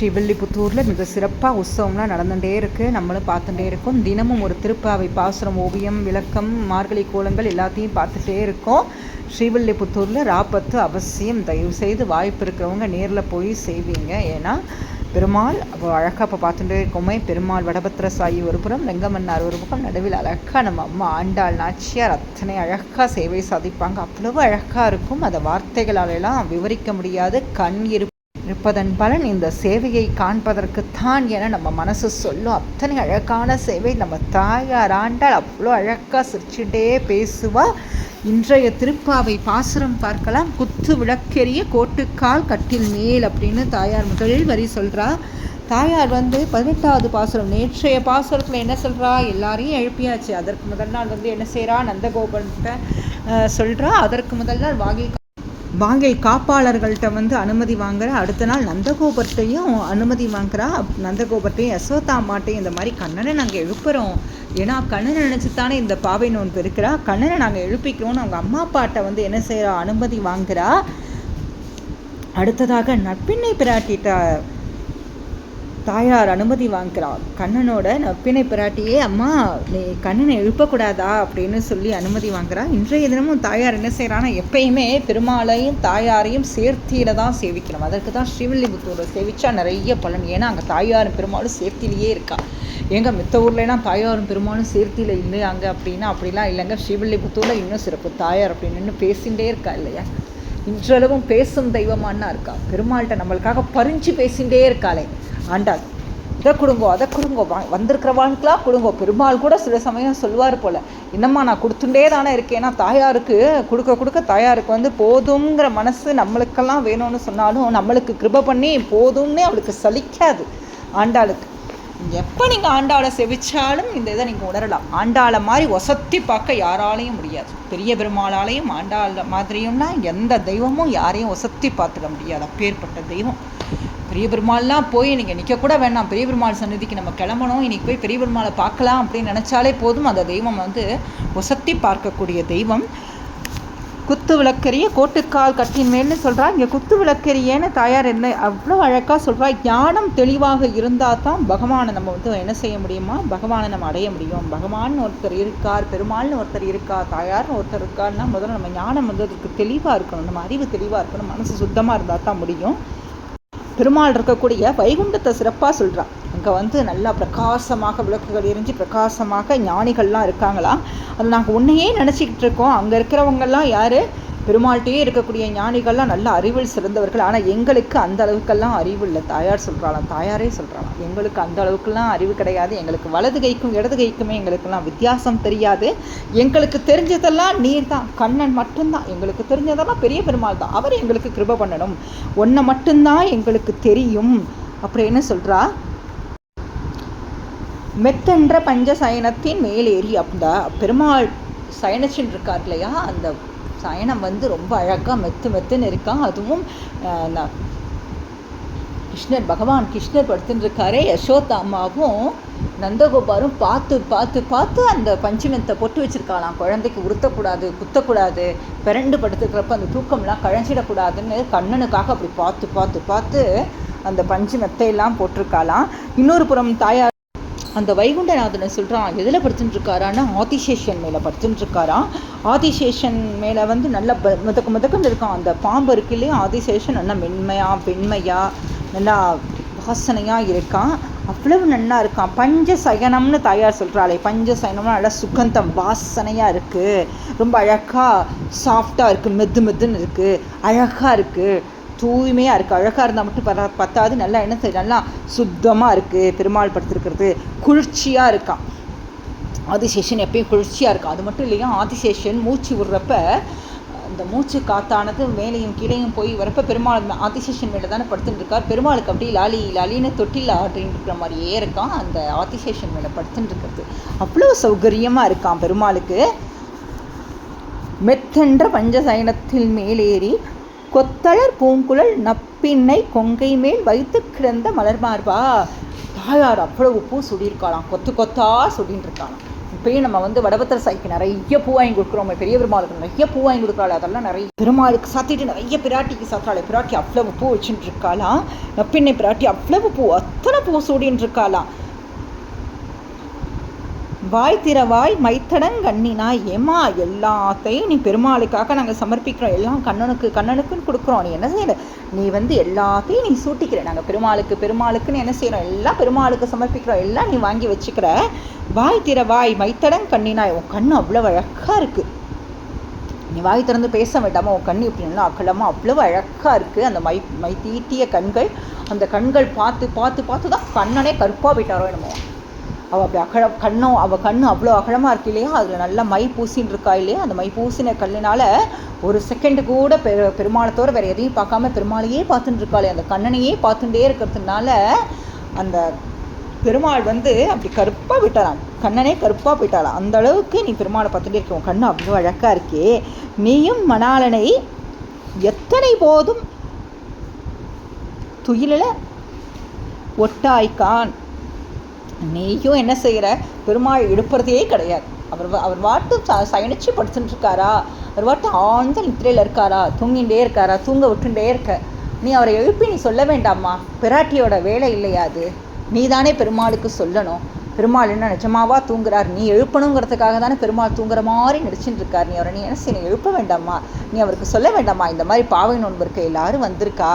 ஸ்ரீவில்லிபுத்தூரில் மிக சிறப்பாக உற்சவம்லாம் நடந்துகிட்டே இருக்குது நம்மளும் பார்த்துட்டே இருக்கோம். தினமும் ஒரு திருப்பாவை பாசுரம் ஓவியம் விளக்கம் மார்கழி கோலங்கள் எல்லாத்தையும் பார்த்துட்டே இருக்கோம். ஸ்ரீவில்லிபுத்தூரில் ராப்பத்து அவசியம். தயவு செய்து வாய்ப்பு இருக்கிறவங்க நேரில் போய் செய்வீங்க. ஏன்னா பெருமாள் அழகாக இப்போ பார்த்துட்டே இருக்கோமே. பெருமாள் வடபத்திர சாயி ஒரு புறம் ரெங்கமன்னார் ஒரு பக்கம் நடுவில் அழகாக நம்ம அம்மா ஆண்டாள் நாச்சியார் அத்தனை அழகாக சேவை சாதிப்பாங்க. அவ்வளவு அழகாக இருக்கும். அதை வார்த்தைகளாலெல்லாம் விவரிக்க முடியாது. கண் இரு இருப்பதன் பலன் இந்த சேவையை காண்பதற்குத்தான் என நம்ம மனசு சொல்லும். அத்தனை அழகான சேவை நம்ம தாயார் ஆண்டால் அவ்வளோ அழகாக சிரிச்சுட்டே பேசுவா. இன்றைய திருப்பாவை பாசுரம் பார்க்கலாம். குத்து விளக்கெரிய கோட்டுக்கால் கட்டில் மேல் அப்படின்னு தாயார் முதலில் வரி சொல்கிறா தாயார் வந்து பதினெட்டாவது பாசுரம் நேற்றைய பாசுரத்தில் என்ன சொல்கிறா எல்லாரையும் எழுப்பியாச்சு. அதற்கு முதல் நாள் வந்து என்ன செய்கிறா நந்தகோபன்கிட்ட சொல்கிறா அதற்கு முதல் நாள் வாகி வாங்கில் காப்பாளர்கள்ட்ட வந்து அனுமதி வாங்குற அடுத்த நாள் நந்தகோபர்ட்டையும் அனுமதி வாங்குறா. நந்தகோபர்ட்டையும் யசோதாமாட்டையும் இந்த மாதிரி கண்ணனை நாங்கள் எழுப்புகிறோம் ஏன்னா கண்ணனை நினச்சி தானே இந்த பாவை நோன்பு இருக்கிறா. கண்ணனை நாங்கள் எழுப்பிக்கிறோம்னு அவங்க அம்மா அப்பாட்ட வந்து என்ன செய்கிறா அனுமதி வாங்குறா. அடுத்ததாக நட்பின்னை பிராட்டிட்ட தாயார் அனுமதி வாங்குறாள் கண்ணனோட நப்பினை பிராட்டியே அம்மா நீ கண்ணனை எழுப்பக்கூடாதா? அப்படின்னு சொல்லி அனுமதி வாங்குறா. இன்றைய தினமும் தாயார் என்ன செய்கிறான்னா எப்பயுமே பெருமாளையும் தாயாரையும் சேர்த்தியில தான் சேவிக்கணும். அதற்கு தான் ஸ்ரீவில்லிபுத்தூரை சேவிச்சா நிறைய பலன். ஏன்னா அங்கே தாயாரும் பெருமாளும் சேர்த்திலேயே இருக்கா. எங்கள் மித்த ஊர்லாம் தாயாரும் பெருமாளும் சேர்த்தியில் இல்லை அங்கே அப்படின்னா அப்படிலாம் இல்லைங்க. ஸ்ரீவில்லிபுத்தூரில் இன்னும் சிறப்பு. தாயார் அப்படின்னு பேசிகிட்டே இருக்கா இல்லையா? இன்றளவும் பேசும் தெய்வமானா இருக்கா. பெருமாள்கிட்ட நம்மளுக்காக பறிஞ்சு பேசிகிட்டே இருக்காளே. ஆண்டாள். இதை கொடுங்கோ அதை கொடுங்கோ. வா வந்திருக்கிறவான்க்கெலாம் கொடுங்கோ. பெருமாள் கூட சில சமயம் சொல்லுவார் போல் என்னம்மா நான் கொடுத்துட்டே தானே இருக்கேன். ஏன்னா தாயாருக்கு கொடுக்க கொடுக்க தாயாருக்கு வந்து போதுங்கிற மனசு நம்மளுக்கெல்லாம் வேணும்னு சொன்னாலும் நம்மளுக்கு கிருப பண்ணி போதும்னே அவளுக்கு சலிக்காது ஆண்டாளுக்கு. எப்போ நீங்கள் ஆண்டாளை செவிச்சாலும் இந்த இதை நீங்கள் உணரலாம். ஆண்டாளை மாதிரி ஒசத்தி பார்க்க யாராலையும் முடியாது. பெரிய பெருமாளாலையும் ஆண்டாள் மாதிரியும்னா எந்த தெய்வமும் யாரையும் ஒசத்தி பார்த்துட முடியாது. அப்பேற்பட்ட தெய்வம். பெரிய பெருமாள்லாம் போய் இன்றைக்கி நிற்க கூட வேண்டாம் பெரிய பெருமாள் சன்னதிக்கு நம்ம கிளம்பணும். இன்றைக்கி போய் பெரிய பெருமாளை பார்க்கலாம் அப்படின்னு நினச்சாலே போதும். அந்த தெய்வம் வந்து ஒசத்தி பார்க்கக்கூடிய தெய்வம். குத்து விளக்கரிய கோட்டுக்கால் கட்டின் மேல்னு சொல்கிறா இங்கே குத்து விளக்கரியன்னு தாயார் என்ன அவ்வளோ அழகாக சொல்கிறா ஞானம் தெளிவாக இருந்தால் தான் பகவானை நம்ம வந்து என்ன செய்ய முடியுமா? பகவானை நம்ம அடைய முடியும். பகவான் ஒருத்தர் இருக்கார் பெருமாள்னு ஒருத்தர் இருக்கா தாயார்னு ஒருத்தர் இருக்கார்னா முதல்ல நம்ம ஞானம் வந்து அதுக்கு தெளிவாக இருக்கணும். நம்ம அறிவு தெளிவாக இருக்கணும். மனசு சுத்தமாக இருந்தால் தான் முடியும். பெருமாள் இருக்கக்கூடிய வைகுண்டத்தை சிறப்பாக சொல்கிறான் அங்கே வந்து நல்லா பிரகாசமாக விளக்குகள் எரிஞ்சு பிரகாசமாக ஞானிகள்லாம் இருக்காங்களா அது நாங்கள் உன்னையே நினச்சிக்கிட்டு இருக்கோம். அங்கே இருக்கிறவங்கெல்லாம் யார்? பெருமாள்கிட்டயே இருக்கக்கூடிய ஞானிகள்லாம் நல்ல அறிவில் சிறந்தவர்கள். ஆனால் எங்களுக்கு அந்த அளவுக்கெல்லாம் அறிவு இல்லை. தாயார் சொல்கிறாளாம் தாயாரே சொல்கிறாளாம் எங்களுக்கு அந்த அளவுக்குலாம் அறிவு கிடையாது. எங்களுக்கு வலது கைக்கும் இடது கைக்குமே எங்களுக்கெல்லாம் வித்தியாசம் தெரியாது. எங்களுக்கு தெரிஞ்சதெல்லாம் நீர் தான் கண்ணன் மட்டும்தான். எங்களுக்கு தெரிஞ்சதெல்லாம் பெரிய பெருமாள் தான். அவர் எங்களுக்கு கிருப பண்ணணும். ஒன்றை மட்டும்தான் எங்களுக்கு தெரியும். அப்படின்னு சொல்கிறா மெத்தென்ற பஞ்ச சயனத்தின் மேலேறி அந்த பெருமாள் சயனச்சின் இருக்கார் இல்லையா? அந்த சயனம் வந்து ரொம்ப அழகாக மெத்து மெத்துன்னு இருக்கான் அதுவும் கிருஷ்ணர் பகவான் கிருஷ்ணர் படுத்துன்னு இருக்காரே யசோதா அம்மாவும் நந்தகோபாரும் பார்த்து பார்த்து பார்த்து அந்த பஞ்சமத்தை பொட்டு வச்சுருக்காளாம். குழந்தைக்கு உறுத்தக்கூடாது குத்தக்கூடாது பிறண்டு படுத்துக்கிறப்ப அந்த தூக்கம்லாம் கழஞ்சிடக்கூடாதுன்னு கண்ணனுக்காக அப்படி பார்த்து பார்த்து பார்த்து அந்த பஞ்சு மெத்தையெல்லாம் போட்டிருக்காளாம். இன்னொரு புறம் தாயார் அந்த வைகுண்டநாதனை சொல்கிறான் எதில் படுத்துட்டு ஆதிசேஷன் மேலே படுத்துட்டுருக்காராம் ஆதிசேஷன் மேலே வந்து நல்ல முதக்க முதக்கன்னு இருக்கான். அந்த பாம்பு இருக்கு இல்லையா ஆதிசேஷன் நல்லா மென்மையாக பெண்மையாக நல்லா வாசனையாக இருக்கான். அவ்வளவு நல்லா இருக்கான். பஞ்ச சயனம்னு தாயார் சொல்கிறாளே பஞ்ச சயனம்னா நல்லா சுகந்தம் வாசனையாக இருக்குது ரொம்ப அழகாக சாஃப்டாக இருக்குது மெது மெதுன்னு இருக்குது அழகாக இருக்குது தூய்மையாக இருக்குது அழகாக இருந்தால் மட்டும் பரா பத்தாது. நல்லா என்ன செய்ய நல்லா சுத்தமாக இருக்குது பெருமாள் படுத்திருக்கிறது. குளிர்ச்சியாக இருக்கான் ஆதிசேஷன் எப்பயும் குளிர்ச்சியாக இருக்கும் அது மட்டும் இல்லையா? ஆதிசேஷன் மூச்சு விடுறப்ப இந்த மூச்சு காத்தானது மேலேயும் கீழேயும் போய் வரப்ப பெருமாள் ஆதிசேஷன் மேலே தானே படுத்துட்டு இருக்கார். பெருமாளுக்கு அப்படியே லாலி லாலின்னு தொட்டில் ஆடின்னு இருக்கிற மாதிரியே இருக்கான் அந்த ஆதிசேஷன் மேலே படுத்துட்டு இருக்கிறது. அவ்வளோ சௌகரியமாக இருக்கான் பெருமாளுக்கு. மெத்தென்ற பஞ்சசயனத்தில் மேலேறி கொத்தளர் பூங்குழல் நப்பின்னை கொங்கை மேல் வைத்து கிடந்த மலர்மார்பா. தாயார் அவ்வளவு பூ சுடியிருக்காளாம் கொத்து கொத்தா சுடின்னு இருக்காளாம் இப்பயும் நம்ம வந்து வடபத்திர சாய்க்கு நிறைய பூ வாங்கி கொடுக்குறோம் பெரிய பெருமாளுக்கு நிறைய பூ வாங்கி கொடுக்குறாள் அதெல்லாம் நிறைய பெருமாளுக்கு சாத்திட்டு நிறைய பிராட்டிக்கு சாத்துறாள் பிராட்டி அவ்வளவு பூ வச்சுட்டு இருக்காளாம் நப்பின்னை பிராட்டி அவ்வளவு பூ அத்தனை பூ சூடின்னு இருக்காளாம் வாய் திறவாய் மைத்தடங்கண்ணினாய் ஏமா எல்லாத்தையும் நீ பெருமாளுக்காக நாங்கள் சமர்ப்பிக்கிறோம். எல்லாம் கண்ணனுக்கு கண்ணனுக்குன்னு கொடுக்குறோம். நீ என்ன செய்யற நீ வந்து எல்லாத்தையும் நீ சூட்டிக்கிற. நாங்கள் பெருமாளுக்கு பெருமாளுக்குன்னு என்ன செய்கிறோம் எல்லாம் பெருமாளுக்கு சமர்ப்பிக்கிறோம். எல்லாம் நீ வாங்கி வச்சுக்கிற. வாய் திறவாய் மைத்தடங் கண்ணினாய். உன் கண்ணு அவ்வளோ அழகாக இருக்குது நீ வாய் திறந்து பேச வேண்டாமா? உன் கண் இப்படி நல்லா அகலமாக அவ்வளோ அழகாக இருக்குது அந்த மை மை தீட்டிய கண்கள் அந்த கண்கள் பார்த்து பார்த்து பார்த்து தான் கண்ணனே கருப்பாக போயிட்டாரோ என்னமோ. அவள் அப்படி அகழ கண்ணும் அவள் கண்ணு அவ்வளோ அகலமாக இருக்கு இல்லையா? அதில் நல்லா மை பூசின்னு இருக்கா இல்லையா? அந்த மை பூசின கல்லினால் ஒரு செகண்டு கூட பெரு பெருமாளத்தோடு வேறு எதையும் பார்க்காம பெருமாளையே பார்த்துட்டு இருக்காளே. அந்த கண்ணனையே பார்த்துட்டே இருக்கிறதுனால அந்த பெருமாள் வந்து அப்படி கருப்பாக விட்டாரான் கண்ணனே கருப்பாக போயிட்டாளாம். அந்த அளவுக்கு நீ பெருமாளை பார்த்துட்டே இருக்க. உன் கண்ணு அவ்வளோ அழகாக இருக்கே. நீயும் மணாளனை எத்தனை போதும் துயிலில் ஒட்டாய்க்கான். நீயும் என்ன செய்கிற பெருமாள் எடுப்புறதே கிடையாது. அவர் அவர் வாட்டு சயனிச்சு படுத்துட்டு இருக்காரா அவர் வாட்டு ஆழ்ந்த நித்திரையில் இருக்காரா? தூங்கிகிட்டே இருக்காரா? தூங்க விட்டுட்டே இருக்க. நீ அவரை எழுப்பி நீ சொல்ல வேண்டாமா பிராட்டியோட வேலை இல்லையா அது? நீ தானே பெருமாளுக்கு சொல்லணும். பெருமாள் என்ன நிஜமாவா தூங்குறார்? நீ எழுப்பணுங்கிறதுக்காக தானே பெருமாள் தூங்குற மாதிரி நடிச்சுட்டு இருக்கார் நீ அவரை நீ என்ன செய்யணும் எழுப்ப வேண்டாமா நீ அவருக்கு சொல்ல வேண்டாமா இந்த மாதிரி பாவை நோன்பு இருக்க எல்லாரும் வந்திருக்கா.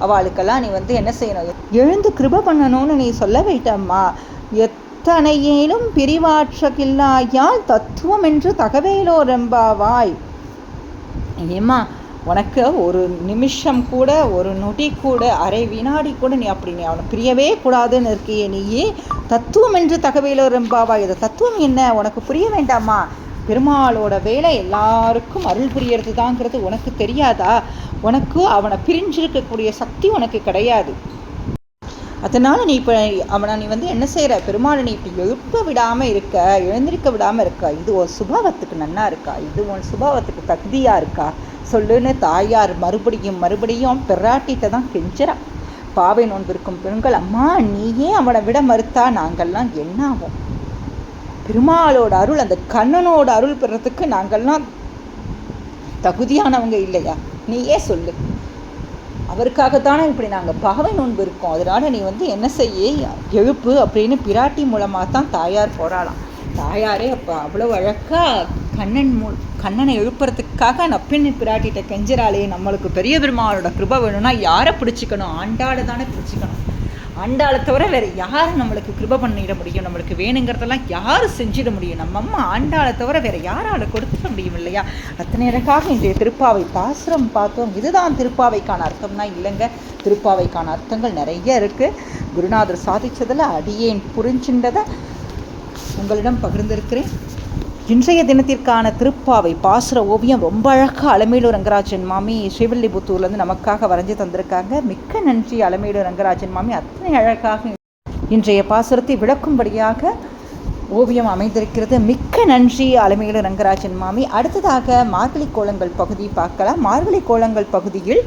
அவளுக்கெல்லாம் நீ வந்து என்ன செய்யணும்? எழுந்து கிருப பண்ணணும்னு நீ சொல்ல வேண்டாமா எத்தனையேனும் பிரிவாற்றகில்லாயால் தத்துவம் என்று தகவேலோ ரெம்பாவாய் ஏம்மா உனக்கு ஒரு நிமிஷம் கூட ஒரு நொடி கூட அரை வினாடி கூட நீ அப்படி நீ அவனை பிரியவே கூடாதுன்னு இருக்கியே நீயே தத்துவம் என்று தகவையிலோ ரெம்பாவாய் இது தத்துவம் என்ன? உனக்கு புரிய வேண்டாமா? பெருமாளோட வேலை எல்லாருக்கும் அருள் புரியறது தாங்கிறது உனக்கு தெரியாதா? உனக்கு அவனை பிரிஞ்சிருக்கக்கூடிய சக்தி உனக்கு கிடையாது. அதனால் நீ இப்போ அவனை நீ வந்து என்ன செய்கிற பெருமாளை நீ இப்படி எழுப்ப விடாமல் இருக்க எழுந்திருக்க விடாமல் இருக்கா. இது உன் சுபாவத்துக்கு நன்னா இருக்கா? இது உன் சுபாவத்துக்கு தகுதியாக இருக்கா? சொல்லுன்னு தாயார் மறுபடியும் மறுபடியும் பிராட்டிட்ட தான் கெஞ்சிறான் பாவை நோன்பிருக்கும் பெண்கள் அம்மா நீயே அவனை விட மறுத்தா? நாங்கள்லாம் என்ன ஆகும் பெருமாளோட அருள் அந்த கண்ணனோட அருள் பெறத்துக்கு நாங்கள்லாம் தகுதியானவங்க இல்லையா? நீயே சொல்லு. அவருக்காகத்தானே இப்படி நாங்கள் பகவை நோன்பு இருக்கோம். அதனால் நீ வந்து என்ன செய்ய? எழுப்பு அப்படின்னு பிராட்டி மூலமாக தான் தாயார் போராளாம் தாயாரே அப்போ அவ்வளோ அழகாக கண்ணன் மூ கண்ணனை எழுப்புறதுக்காக நப்பின் பிராட்டிகிட்ட கெஞ்சிராளே நம்மளுக்கு பெரிய பெருமாளோட கிருபை வேணும்னா யாரை பிடிச்சிக்கணும்? ஆண்டாளை தானே பிடிச்சிக்கணும். ஆண்டாளை தவிர வேறு யார் நம்மளுக்கு கிருப பண்ணிட முடியும்? நம்மளுக்கு வேணுங்கிறதெல்லாம் யார் செஞ்சிட முடியும்? நம்ம அம்மா ஆண்டாளை தவிர வேறு யாரால் கொடுத்துட முடியும் இல்லையா? அத்தனை அழகாக இன்றைய திருப்பாவை பாசுரம் பார்த்தோம். இதுதான் திருப்பாவைக்கான அர்த்தம்னா இல்லைங்க. திருப்பாவைக்கான அர்த்தங்கள் நிறைய இருக்குது குருநாதர் சாதித்ததில் அடியேன் புரிஞ்சின்றதை உங்களிடம் பகிர்ந்திருக்கிறேன். இன்றைய தினத்திற்கான திருப்பாவை பாசுர ஓவியம் ரொம்ப அழகாக அலமேலு ரங்கராஜன் மாமி ஸ்ரீவில்லிபுத்தூர்லேருந்து நமக்காக வரைஞ்சி தந்திருக்காங்க. மிக்க நன்றி அலமேலு ரங்கராஜன் மாமி. அத்தனை அழகாக இன்றைய பாசுரத்தை விளக்கும்படியாக ஓவியம் அமைந்திருக்கிறது. மிக்க நன்றி அலமேலு ரங்கராஜன் மாமி. அடுத்ததாக மார்கழி கோலங்கள் பகுதி பார்க்கலாம். மார்கழி கோலங்கள் பகுதியில்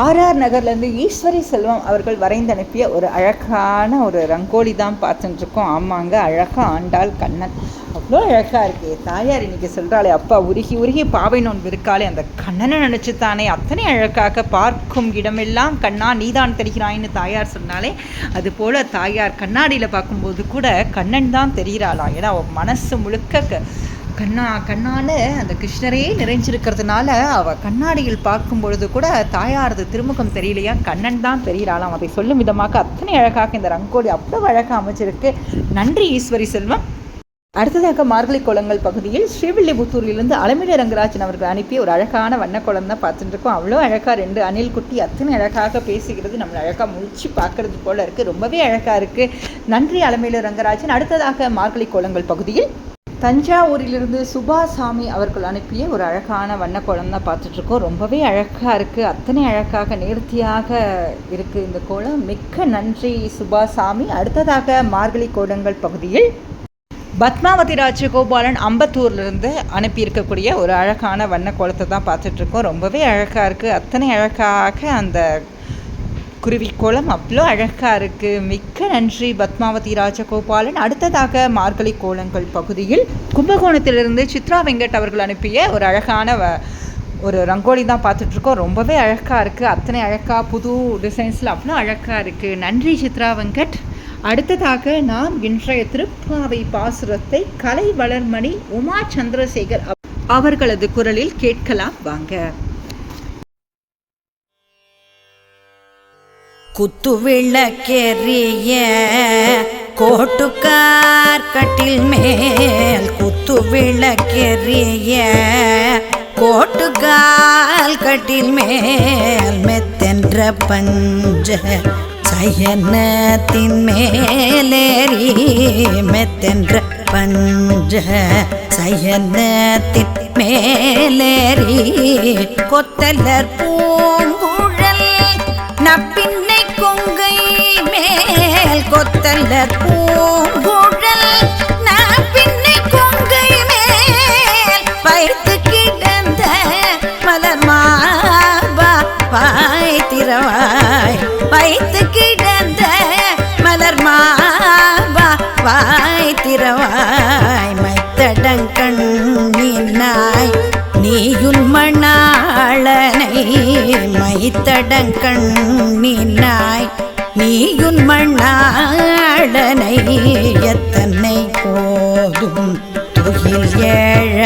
ஆர்ஆர் நகர்லேருந்து ஈஸ்வரி செல்வம் அவர்கள் வரைந்து அனுப்பிய ஒரு அழகான ஒரு ரங்கோலி தான் பார்த்துட்டுருக்கோம். ஆமாங்க அழகாக ஆண்டாள் கண்ணன். அவ்வளோ அழகாக இருக்கே. தாயார் இன்றைக்கி சொல்கிறாளே அப்பா உருகி உருகி பாவை நோன்பு இருக்காளே. அந்த கண்ணனை நினச்சி தானே அத்தனை அழகாக பார்க்கும் இடமெல்லாம் கண்ணா நீதான் தெரிகிறாயின்னு தாயார் சொன்னாலே அதுபோல் தாயார் கண்ணாடியில் பார்க்கும்போது கூட கண்ணன் தான் தெரிகிறாளா? ஏன்னா மனசு முழுக்க கண்ணா கண்ணால் அந்த கிருஷ்ணரே நிறைஞ்சிருக்கிறதுனால அவள் கண்ணாடியில் பார்க்கும் பொழுது கூட தாயாரது திருமுகம் தெரியலையா? கண்ணன் தான் தெரியலாளாம் அதை சொல்லும் விதமாக அத்தனை அழகாக இந்த ரங்கோலி அவ்வளோ அழகாக அமைச்சிருக்கு நன்றி ஈஸ்வரி செல்வம். அடுத்ததாக மார்கழி குளங்கள் பகுதியில் ஸ்ரீவில்லிபுத்தூரிலிருந்து அலமிட ரங்கராஜன் அவர்கள் அனுப்பிய ஒரு அழகான வண்ணக்குளம் தான் பார்த்துட்டு இருக்கோம். அவ்வளோ அழகாக ரெண்டு அணில் குட்டி அத்தனை அழகாக பேசுகிறது. நம்மளை அழகாக முழிச்சு பார்க்கறது போல இருக்குது ரொம்பவே அழகாக இருக்குது நன்றி அலமையில ரங்கராஜன். அடுத்ததாக மார்கழி குளங்கள் பகுதியில் தஞ்சாவூரிலிருந்து சுபாசாமி அவர்கள் அனுப்பிய ஒரு அழகான வண்ணக்கோலம் தான் பார்த்துட்ருக்கோம். ரொம்பவே அழகாக இருக்குது அத்தனை அழகாக நேர்த்தியாக இருக்குது இந்த கோலம். மிக்க நன்றி சுபாசாமி. அடுத்ததாக மார்கழி கோலங்கள் பகுதியில் பத்மாவதி ராஜகோபாலன் அம்பத்தூர்லேருந்து அனுப்பியிருக்கக்கூடிய ஒரு அழகான வண்ண கோலத்தை தான் பார்த்துட்ருக்கோம். ரொம்பவே அழகாக இருக்குது அத்தனை அழகாக அந்த குருவிக்கோளம் அவ்வளோ அழகாக இருக்குது மிக்க நன்றி பத்மாவதி ராஜகோபாலன். அடுத்ததாக மார்கழி கோலங்கள் பகுதியில் கும்பகோணத்திலிருந்து சித்ரா வெங்கட் அவர்கள் அனுப்பிய ஒரு அழகான வ- ஒரு ரங்கோலி தான் பார்த்துட்ருக்கோம் ரொம்பவே அழகாக இருக்குது அத்தனை அழகாக புது டிசைன்ஸில் அவ்வளோ அழகாக இருக்குது நன்றி சித்ரா வெங்கட். அடுத்ததாக நாம் இன்றைய திருப்பாவை பாசுரத்தை கலை வளர்மணி உமா சந்திரசேகர் அவர்களது குரலில் கேட்கலாம். வாங்க. குத்துவிளக்கெறிய கோட்டுக்கார் கட்டில் மேல் குத்துவிளக்கெறிய கோட்டுக்கால் கட்டில் மேல் மெத்தென்ற பஞ்ச சயனத்தின் மேலேறி மெத்தென்ற பஞ்ச சயனத்தின் மேலேறி கொத்தலர் பூங்குழல் நப்பின் மேல் கொத்தல்ல பூங்குழல் நான் பின்னை கொங்கை மேல் பயிர்த்து கிடந்த மலர் மாபா வாய் திறவாய். வைத்து கிடந்த மலர் மாபா வாய் திறவாய். மைத்தடங்கண்ணினாய் நீயுள் மணாளனை மைத்தடங்கண்ணினாய் நீயுன் மண்ணாடனை எத்தனை போதும் துயில் ஏழ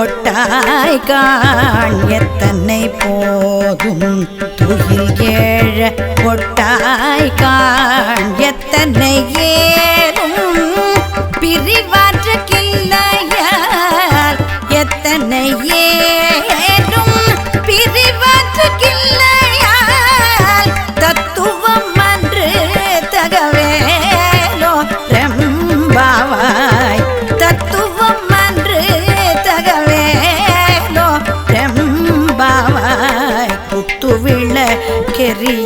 ஒட்டாய் காண் எத்தனை போதும் துயில் ஏழ ஒட்டாய் காண் எத்தனை ஏறும் பிரிவா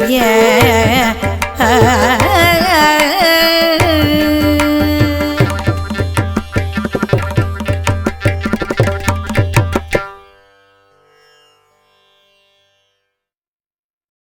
yeah.